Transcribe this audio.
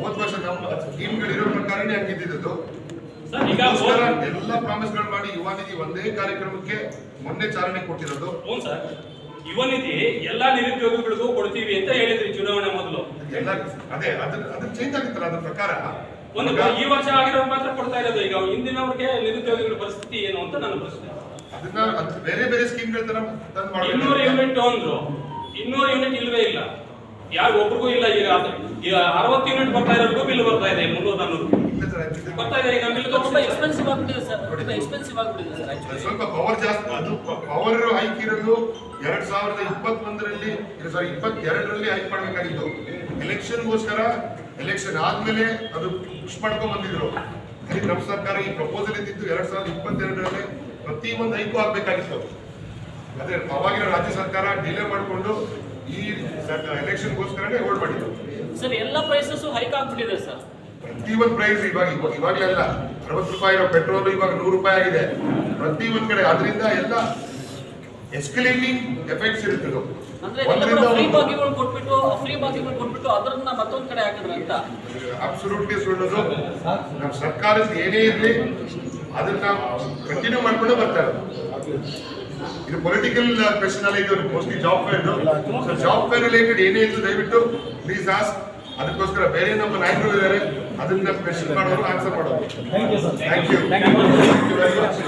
ಹೋದ ವರ್ಷ ನಮ್ಮ ಸ್ಕೀಮ್ಗಳಿರೋ ಪ್ರಕಾರನೇ ಹಂಗಿದ್ದಿದ್ದು ಸರ್ ಈಗ ಗಳು ಎಲ್ಲ ಮಾಡಿ ಯುವ ನಿಧಿ ಒಂದೇ ಕಾರ್ಯಕ್ರಮಕ್ಕೆ ಮೊನ್ನೆ ಚಾಲನೆ ಕೊಟ್ಟಿರೋದು. ಹ್ಞೂ ಸರ್. ಯುವ ನಿಧಿ ಎಲ್ಲಾ ನಿರುದ್ಯೋಗಿಗಳಿಗೂ ಕೊಡ್ತೀವಿ ಅಂತ ಹೇಳಿದ್ರಿ ಚುನಾವಣೆ ಮೊದಲು. ಎಲ್ಲ ಅದೇ ಅದ್ರ ಅದ್ರ ಚೇಂಜ್ ಆಗುತ್ತಲ್ಲ ಅದ್ರ ಪ್ರಕಾರ? ಒಂದು ಈ ವರ್ಷ ಆಗಿರೋ ಮಾತ್ರ ಕೊಡ್ತಾ ಇರೋದು. ಈಗ ಹಿಂದಿನವ್ರಿಗೆ ನಿರುದ್ಯೋಗಿಗಳ ಪರಿಸ್ಥಿತಿ ಏನು ಅಂತ ನಾನು ಪ್ರಶ್ನೆ. ಅದನ್ನ ಅದ್ ಬೇರೆ ಬೇರೆ ಸ್ಕೀಮ್ ತರ ತಂದು ಇನ್ನೂರು ಮಾಡಬೇಕು ಯೂನಿಟ್ ಅಂದ್ರು ಇನ್ನೂರು ಯೂನಿಟ್ ಇಲ್ವೇ ಇಲ್ಲ. ಯಾರು ಒಬ್ರಿಗೂ ಇಲ್ಲ ಈಗ ಈಗ ಅರವತ್ತು ಯೂನಿಟ್ ಬರ್ತಾ ಇರೋರ್ಗೂ ಬಿಲ್ ಬರ್ತಾ ಇದೆ ಮುನ್ನೂರ ನಾನ್ನೂರು ಬರ್ತಾ ಇದೆ ಈಗ ಬಿಲ್ ತುಂಬಾ ಎಕ್ಸ್ಪೆನ್ಸಿವ್ ಆಗ್ಬಿಟ್ಟಿದೆ ಸರ್ ತುಂಬಾ ಎಕ್ಸ್ಪೆನ್ಸಿವ್ ಆಗ್ಬಿಟ್ಟಿದೆ ಸರ್ ಆಕ್ಚುಲಿ ಸ್ವಲ್ಪ ಪವರ್ ಜಾಸ್ತಿ ಅದು. ಪವರ್ ಹೈಕ್ ಇರೋದು ಎರಡ್ ಸಾವಿರದ ಇಪ್ಪತ್ತೊಂದರಲ್ಲಿ ಸಾರಿ ಇಪ್ಪತ್ತೆರಡರಲ್ಲಿ ಹೈಕ್ ಮಾಡಬೇಕಾಗಿತ್ತು. ಎಲೆಕ್ಷನ್ಗೋಸ್ಕರ ಎಲೆಕ್ಷನ್ ಆದ್ಮೇಲೆ ಅದು ಪುಷ್ ಮಾಡ್ಕೊಂಡ್ ಬಂದಿದ್ರು. ಅಲ್ಲಿ ನಮ್ಮ ಸರ್ಕಾರ ಈ ಪ್ರಪೋಸಲ್ ಇದ್ದಿದ್ದು ಎರಡ್ ಸಾವಿರದ ಇಪ್ಪತ್ತೆರಡರಲ್ಲಿ ಪ್ರತಿ ಒಂದು ಹೈಕು ಆಗ್ಬೇಕಾಗಿತ್ತು. ಅದೇ ಅವಾಗಿನ ರಾಜ್ಯ ಸರ್ಕಾರ ಡಿಲೇ ಮಾಡಿಕೊಂಡು ಈ ಎಲೆಕ್ಷನ್ಗೋಸ್ಕರನೇ ಹೋಲ್ಡ್ ಮಾಡಿದ್ರು ಸರ್ ಎಲ್ಲ ಪ್ರೈಸಸ್ ಹೈಕ್ ಆಗ್ಬಿಟ್ಟಿದೆ ಸರ್. ಪ್ರತಿ ಒಂದು ಪ್ರೈಸ್ ಇವಾಗ ಇವಾಗ ಇವಾಗಲೇ ಅಲ್ಲ ಅರವತ್ತು ರೂಪಾಯಿ ಇರೋ ಪೆಟ್ರೋಲ್ ಇವಾಗ ನೂರು ರೂಪಾಯಿ ಆಗಿದೆ. ಪ್ರತಿ ಒಂದ್ ಕಡೆ ಅದರಿಂದ ಎಲ್ಲ ಎಸ್ಕಲೇಟಿಂಗ್ ಎಫೆಕ್ಟ್ಸ್ ಇರುತ್ತೆ ಕೊಟ್ಬಿಟ್ಟು ಫ್ರೀ ಬಾಗಿಗಳು ಕೊಟ್ಬಿಟ್ಟು ಅದನ್ನ ಮತ್ತೊಂದು ಕಡೆ ಹಾಕಿದ್ರೆ ಅಂತ ಅಬ್ಸಲ್ಯೂಟ್ಲಿ ಸುಳ್ಳೋದು. ನಮ್ಮ ಸರ್ಕಾರದ ಏನೇ ಇರಲಿ ಅದನ್ನ ಕಂಟಿನ್ಯೂ ಮಾಡ್ಕೊಂಡು ಬರ್ತಾರೆ. ಇದು ಪೊಲಿಟಿಕಲ್ ಕ್ವೆಶನ್ ಅಲ್ಲ ಇದು mostly job fair job fair related ಏನೇ ಇದ್ರು ದಯವಿಟ್ಟು ಪ್ಲೀಸ್ ಆಸ್ ಅದಕ್ಕೋಸ್ಕರ ಬೇರೆ ನಮ್ಮ ನಾಯಕರು ಇದ್ದಾರೆ. ಅದನ್ನ ಕ್ವೆಶನ್ ಮಾಡೋರು. ಆನ್ಸರ್ ಮಾಡೋರು thank you thank you very much